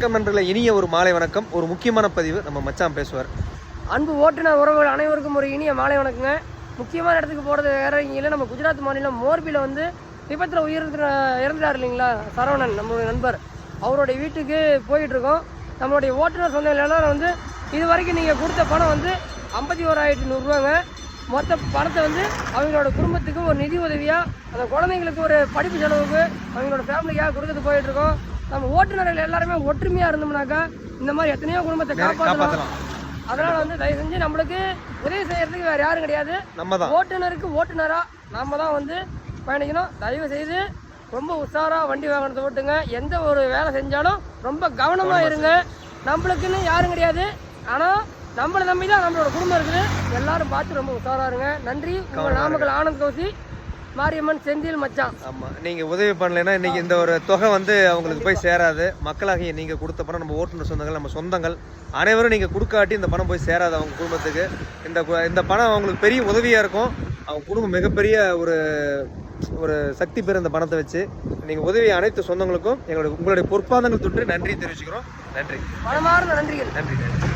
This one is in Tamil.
வணக்கம் நண்பர்களே இனிய ஒரு மாலை வணக்கம். ஒரு முக்கியமான பதிவு நம்ம மச்சான் பேசுவார். அன்பு ஓட்டுநர் உறவுகள் அனைவருக்கும் ஒரு இனிய மாலை வணக்கங்க. முக்கியமான இடத்துக்கு போகிறது வேற இங்கே இல்லை. நம்ம குஜராத் மாநிலம் மோர்பியில் வந்து விபத்தில் உயிர் இறந்துட்டார் இல்லைங்களா? சரவணன் நம்மளுடைய நண்பர். அவருடைய வீட்டுக்கு போயிட்டுருக்கோம் நம்மளுடைய ஓட்டுநர் சொந்த எல்லாரும் வந்து இது வரைக்கும் நீங்கள் கொடுத்த பணம் வந்து ஐம்பத்தி ஓராயிரத்தி நூறுரூவாங்க. மொத்த பணத்தை வந்து அவங்களோட குடும்பத்துக்கு ஒரு நிதி உதவியாக அந்த குழந்தைங்களுக்கு ஒரு படிப்பு செலவுக்கு அவங்களோட ஃபேமிலிக்காக கொடுத்துட்டு போயிட்டுருக்கோம் நம்ம ஓட்டுநர்கள் எல்லாருமே ஒற்றுமையாக இருந்தோம்னாக்கா இந்த மாதிரி எத்தனையோ குடும்பத்தை காப்பாற்றலாம் அதனால வந்து தயவு செஞ்சு நம்மளுக்கு உதவி செய்யறதுக்கு வேற யாரும் கிடையாது. நம்ம தான். ஓட்டுநருக்கு ஓட்டுநரா நாம தான் வந்து பயணிக்கணும். தயவு செய்து ரொம்ப உஷாரா வண்டி வாகனத்தை ஓட்டுங்க. எந்த ஒரு வேலை செஞ்சாலும் ரொம்ப கவனமா இருங்க. நம்மளுக்குன்னு யாரும் கிடையாது. ஆனா நம்மளை நம்பி தான் நம்மளோட குடும்பம் இருக்குது. எல்லாரும் பார்த்து ரொம்ப உஷாரா இருங்க. நன்றி. உங்கள் நாமக்கல் ஆனந்த் கௌசி. மாரியம்மன் செந்தில் மச்சான். ஆமாம் நீங்கள் உதவி பண்ணலைன்னா இன்னைக்கு இந்த ஒரு தொகை வந்து அவங்களுக்கு போய் சேராது. மக்களாகிய நீங்கள் கொடுத்த பணம் நம்ம ஓட்டுநர் சொந்தங்கள் நம்ம சொந்தங்கள் அனைவரும் நீங்கள் கொடுக்காட்டி இந்த பணம் போய் சேராது அவங்க குடும்பத்துக்கு. இந்த இந்த பணம் அவங்களுக்கு பெரிய உதவியாக இருக்கும். அவங்க குடும்பம் மிகப்பெரிய ஒரு ஒரு சக்தி பெற இந்த பணத்தை வச்சு நீங்கள் உதவி அனைத்து சொந்தங்களுக்கும் எங்களுடைய உங்களுடைய பொற்பாதங்கள் தொட்டு நன்றி தெரிவிச்சுக்கிறோம். நன்றி. மனமார்ந்த நன்றிகள். நன்றி நன்றி.